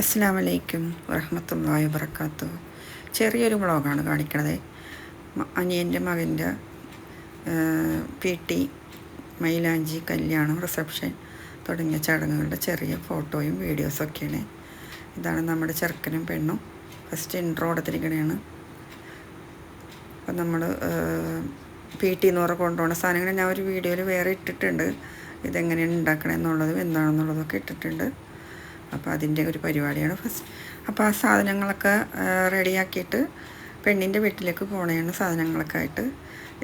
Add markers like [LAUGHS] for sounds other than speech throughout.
അസ്സാം വലൈക്കും വറഹമത്തല്ലാഹി വർക്കാത്തു ചെറിയൊരു വ്ളോഗാണ് കാണിക്കണത്. അനിയന്റെ മകന്റെ പി ടി മൈലാഞ്ചി കല്യാണം റിസപ്ഷൻ തുടങ്ങിയ ചടങ്ങുകളുടെ ചെറിയ ഫോട്ടോയും വീഡിയോസൊക്കെയാണ്. ഇതാണ് നമ്മുടെ ചെറുക്കനും പെണ്ണും. ഫസ്റ്റ് ഇൻട്രോ കൊടുത്തിരിക്കണതാണ് അപ്പം നമ്മൾ പി ടി എന്ന് പറഞ്ഞ കൊണ്ടുപോകുന്ന സാധനങ്ങൾ ഞാൻ ഒരു വീഡിയോയിൽ വേറെ ഇട്ടിട്ടുണ്ട്. ഇതെങ്ങനെയാണ് ഉണ്ടാക്കണമെന്നുള്ളതും എന്താണെന്നുള്ളതൊക്കെ ഇട്ടിട്ടുണ്ട്. അപ്പോൾ അതിന്റെ ഒരു പരിപാടിയാണ് ഫസ്റ്റ്. അപ്പോൾ ആ സാധനങ്ങളൊക്കെ റെഡിയാക്കിയിട്ട് പെണ്ണിന്റെ വീട്ടിലേക്ക് പോകണതാണ് സാധനങ്ങളൊക്കെ ആയിട്ട്.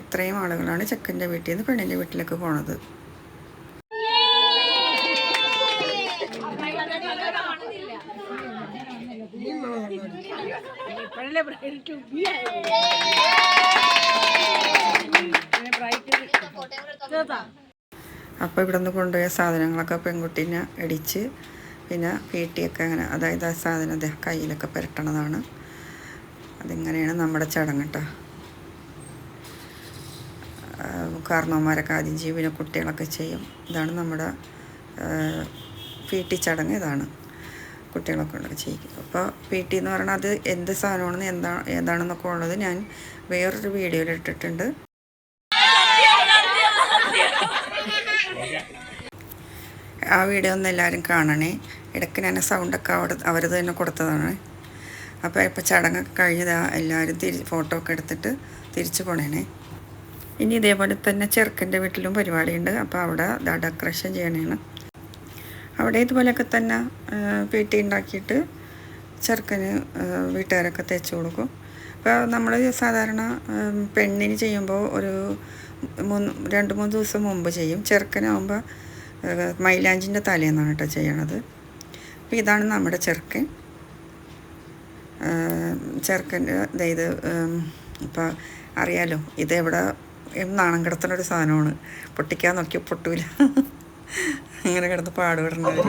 ഇത്രയും ആളുകളാണ് ചെക്കന്റെ വീട്ടിൽ നിന്ന് പെണ്ണിന്റെ വീട്ടിലേക്ക് പോണത്. അപ്പോൾ ഇവിടെ നിന്ന് കൊണ്ടുപോയ സാധനങ്ങളൊക്കെ പെൺകുട്ടീനെ ഇടിച്ച് പിന്നെ പീട്ടിയൊക്കെ അങ്ങനെ അതായത് ആ സാധനം അദ്ദേഹം കയ്യിലൊക്കെ പുരട്ടണതാണ്. അതിങ്ങനെയാണ് നമ്മുടെ ചടങ്ങ് കേട്ടോ കാരണവന്മാരൊക്കെ ആദ്യം ജീവന കുട്ടികളൊക്കെ ചെയ്യും. ഇതാണ് നമ്മുടെ പീട്ടി ചടങ്ങ് ഇതാണ്. കുട്ടികളൊക്കെ ഉണ്ടൊക്കെ ചെയ്യിക്കും. അപ്പോൾ പി ടി എന്ന് പറയുന്നത് അത് എന്ത് സാധനമാണെന്ന് എന്താ ഏതാണെന്നൊക്കെ ഉള്ളത് ഞാൻ വേറൊരു വീഡിയോയിൽ ഇട്ടിട്ടുണ്ട്. [LAUGHS] [LAUGHS] [LAUGHS] ആ വീഡിയോ ഒന്ന് എല്ലാവരും കാണണേ. ഇടയ്ക്ക് ഞാൻ സൗണ്ടൊക്കെ അവിടെ അവർ തന്നെ കൊടുത്തതാണ്. അപ്പോൾ ഇപ്പോൾ ചടങ്ങൊക്കെ കഴിഞ്ഞതാ എല്ലാവരും തിരി ഫോട്ടോ ഒക്കെ എടുത്തിട്ട് തിരിച്ചു പോണേനെ ഇനി ഇതേപോലെ തന്നെ ചെറുക്കന്റെ വീട്ടിലും പരിപാടിയുണ്ട്. അപ്പോൾ അവിടെ ഡെക്കറേഷൻ ചെയ്യണേണ്. അവിടെ ഇതുപോലെയൊക്കെ തന്നെ പീട്ടി ഉണ്ടാക്കിയിട്ട് ചെറുക്കന് വീട്ടുകാരൊക്കെ തേച്ച് കൊടുക്കും. അപ്പോൾ നമ്മൾ സാധാരണ പെണ്ണിന് ചെയ്യുമ്പോൾ ഒരു മൂന്ന് രണ്ട് മൂന്ന് ദിവസം മുമ്പ് ചെയ്യും. ചെറുക്കനാകുമ്പോൾ മൈലാഞ്ചിന്റെ തലേന്നാണ് കേട്ടോ ചെയ്യണത് അപ്പോൾ ഇതാണ് നമ്മുടെ ചെറുക്കൻ ചെറുക്കന്റെ അതായത് ഇപ്പോൾ അറിയാലോ ഇതെവിടെ നാണം കിടത്തുന്ന ഒരു സാധനമാണ് പൊട്ടിക്കാൻ നോക്കിയാൽ പൊട്ടൂല ഇങ്ങനെ കിടന്ന് പാടുപെടുന്നുണ്ട്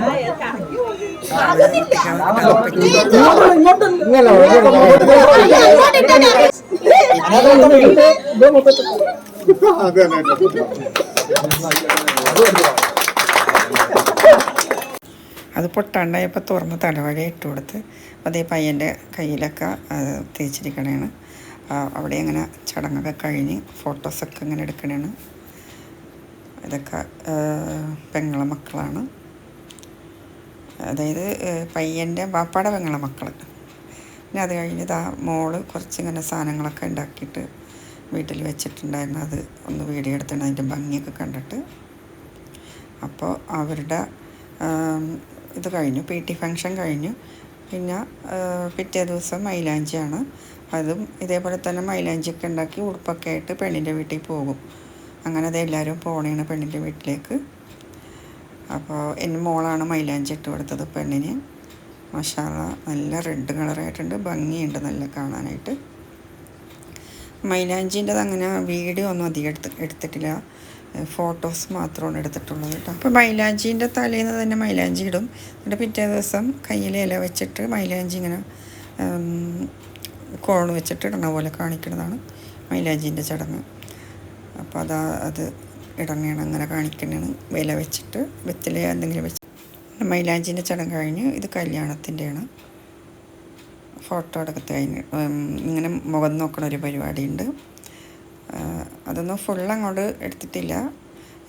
പൊട്ടാണ്ടായപ്പോൾ തുറന്ന് തലവഴി ഇട്ട് കൊടുത്ത് അതേ പയ്യന്റെ കയ്യിലൊക്കെ തേച്ചിരിക്കണേണ്. അവിടെ അങ്ങനെ ചടങ്ങൊക്കെ കഴിഞ്ഞ് ഫോട്ടോസൊക്കെ ഇങ്ങനെ എടുക്കണേണ്. ഇതൊക്കെ പെങ്ങളെ മക്കളാണ്. അതായത് പയ്യന്റെ ബാപ്പാടെ പെങ്ങളെ മക്കൾ പിന്നെ അത് കഴിഞ്ഞ് ഇതാ മോൾ കുറച്ചിങ്ങനെ സാധനങ്ങളൊക്കെ ഉണ്ടാക്കിയിട്ട് വീട്ടിൽ വെച്ചിട്ടുണ്ടായിരുന്നു. അത് ഒന്ന് വീഡിയോ എടുത്തിട്ട് അതിന്റെ ഭംഗിയൊക്കെ കണ്ടിട്ട്. അപ്പോൾ അവരുടെ ഇത് കഴിഞ്ഞു പി ടി ഫങ്ഷൻ കഴിഞ്ഞു. പിന്നെ പിറ്റേ ദിവസം മൈലാഞ്ചിയാണ്. അതും ഇതേപോലെ തന്നെ മൈലാഞ്ചിയൊക്കെ ഉണ്ടാക്കി ഉടുപ്പൊക്കെ ആയിട്ട് പെണ്ണിന്റെ വീട്ടിൽ പോകും. അങ്ങനെ അത് എല്ലാവരും പോണേണ് പെണ്ണിന്റെ വീട്ടിലേക്ക്. അപ്പോൾ എന്റെ മോളാണ് മൈലാഞ്ചി ഇട്ട് കൊടുത്തത് പെണ്ണിന്. മഷാല നല്ല റെഡ് കളറായിട്ടുണ്ട് ഭംഗിയുണ്ട് നല്ല കാണാനായിട്ട്. മൈലാഞ്ചിന്റെത് അങ്ങനെ വീഡിയോ ഒന്നും അധികം എടുത്ത് എടുത്തിട്ടില്ല. ഫോട്ടോസ് മാത്രമാണ് എടുത്തിട്ടുള്ളത് കേട്ടോ അപ്പോൾ മൈലാഞ്ചീന്റെ തലേന്ന് തന്നെ മൈലാഞ്ചി ഇടും. എന്നിട്ട് പിറ്റേ ദിവസം കയ്യിൽ ഇല വെച്ചിട്ട് മൈലാഞ്ചി ഇങ്ങനെ കോൺ വെച്ചിട്ട് ഇടണ പോലെ കാണിക്കുന്നതാണ് മൈലാഞ്ചീന്റെ ചടങ്ങ്. അപ്പോൾ അതാ അത് ഇടങ്ങണം അങ്ങനെ കാണിക്കണതാണ് വില വെച്ചിട്ട് വെത്തില എന്തെങ്കിലും വെച്ച് മൈലാഞ്ചീന്റെ ചടങ്ങ് കഴിഞ്ഞ് ഇത് കല്യാണത്തിന്റെയാണ് ഫോട്ടോ എടുക്കത്ത് കഴിഞ്ഞ് ഇങ്ങനെ മുഖം നോക്കണ ഒരു പരിപാടിയുണ്ട്. അതൊന്നും ഫുൾ അങ്ങോട്ട് എടുത്തിട്ടില്ല.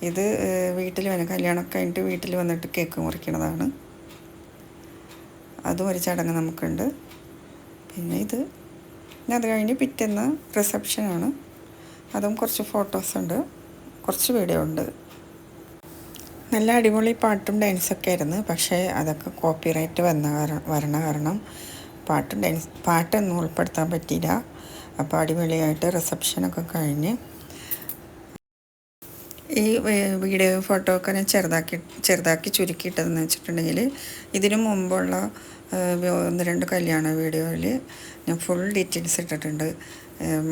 ഇത് വീട്ടിൽ വന്ന് കല്യാണം കഴിഞ്ഞിട്ട് വീട്ടിൽ വന്നിട്ട് കേക്ക് മുറിക്കണതാണ്. അതും ഒരു ചടങ്ങ് നമുക്കുണ്ട്. പിന്നെ ഇത് പിന്നെ അത് കഴിഞ്ഞ് പിറ്റേന്ന് റിസപ്ഷനാണ് അതും കുറച്ച് ഫോട്ടോസ് ഉണ്ട്. കുറച്ച് വീഡിയോ ഉണ്ട്. നല്ല അടിപൊളി പാട്ടും ഡാൻസൊക്കെ ആയിരുന്നു. പക്ഷേ അതൊക്കെ കോപ്പിറൈറ്റ് വന്ന കാരണം വരണ കാരണം പാട്ടും ഡാൻസ് പാട്ടൊന്നും ഉൾപ്പെടുത്താൻ പറ്റിയില്ല. അപ്പോൾ അടിപൊളിയായിട്ട് റിസപ്ഷനൊക്കെ കഴിഞ്ഞ് ഈ വീഡിയോ ഫോട്ടോ ഒക്കെ ഞാൻ ചെറുതാക്കി ചെറുതാക്കി ചുരുക്കിയിട്ടതെന്ന് വെച്ചിട്ടുണ്ടെങ്കിൽ ഇതിനു മുമ്പുള്ള ഒന്ന് രണ്ട് കല്യാണ വീഡിയോയിൽ ഞാൻ ഫുൾ ഡീറ്റെയിൽസ് ഇട്ടിട്ടുണ്ട്.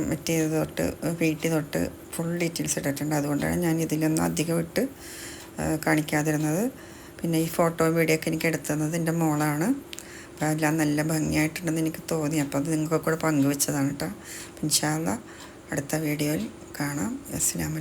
മറ്റേത് തൊട്ട് വീട്ടിൽ തൊട്ട് ഫുൾ ഡീറ്റെയിൽസ് ഇട്ടിട്ടുണ്ട്. അതുകൊണ്ടാണ് ഞാൻ ഇതിലൊന്നും അധികം ഇട്ട് കാണിക്കാതിരുന്നത്. പിന്നെ ഈ ഫോട്ടോ വീഡിയോ ഒക്കെ എനിക്ക് എടുത്തുന്നത് എന്റെ മോളാണ്. അപ്പോൾ എല്ലാം നല്ല ഭംഗിയായിട്ടുണ്ടെന്ന് എനിക്ക് തോന്നി. അപ്പോൾ അത് നിങ്ങൾക്ക് കൂടെ പങ്കുവെച്ചതാണ് കേട്ടോ ഇൻഷാല്ല അടുത്ത വീഡിയോയിൽ കാണാം. അസ്സാം